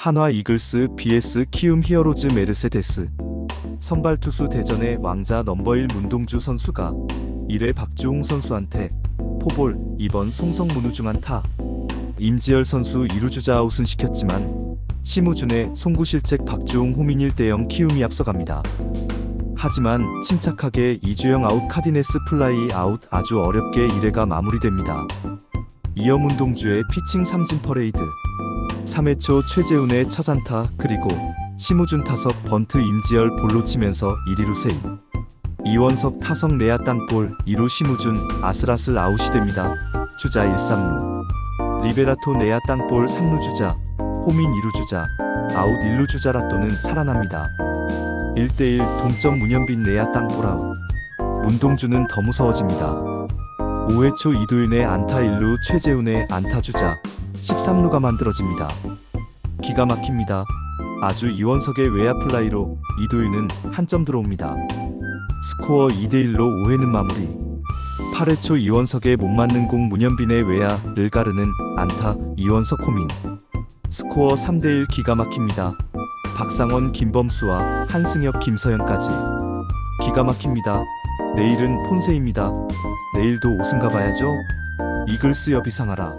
한화 이글스 vs 키움 히어로즈 메르세데스 선발 투수 대전의 왕자 넘버 1 문동주 선수가 1회 박주홍 선수한테 포볼 2번 송성문우 중안타 임지열 선수 2루주자 아웃은 시켰지만 심우준의 송구 실책 박주홍 호민 1대0 키움이 앞서갑니다. 하지만 침착하게 이주영 아웃 카디네스 플라이 아웃 아주 어렵게 1회가 마무리됩니다. 이어 문 동주의 피칭 삼진 퍼레이드 3회 초 최재훈의 첫안타 그리고 심우준 타석 번트 임지열 볼로 치면서 1위루 세이 이원석 타석 내야 땅볼 2루 심우준 아슬아슬 아웃이 됩니다. 주자 1, 3루 리베라토 내야 땅볼 3루 주자 호민 2루 주자 아웃 1루 주자 라또는 살아납니다. 1대1 동점 문현빈 내야 땅볼 아웃 문동주는 더 무서워집니다. 5회 초 이도윤의 안타 1루 최재훈의 안타 주자 13루가 만들어집니다. 기가 막힙니다. 아주 이원석의 외야 플라이로 이도윤은 한 점 들어옵니다. 스코어 2대1로 5회는 마무리. 8회 초 이원석의 못 맞는 공 문현빈의 외야를 가르는 안타 이원석 호민. 스코어 3대1 기가 막힙니다. 박상원 김범수와 한승혁 김서현까지. 기가 막힙니다. 내일은 폰세입니다. 내일도 우승 가봐야죠. 이글스 여비상하라.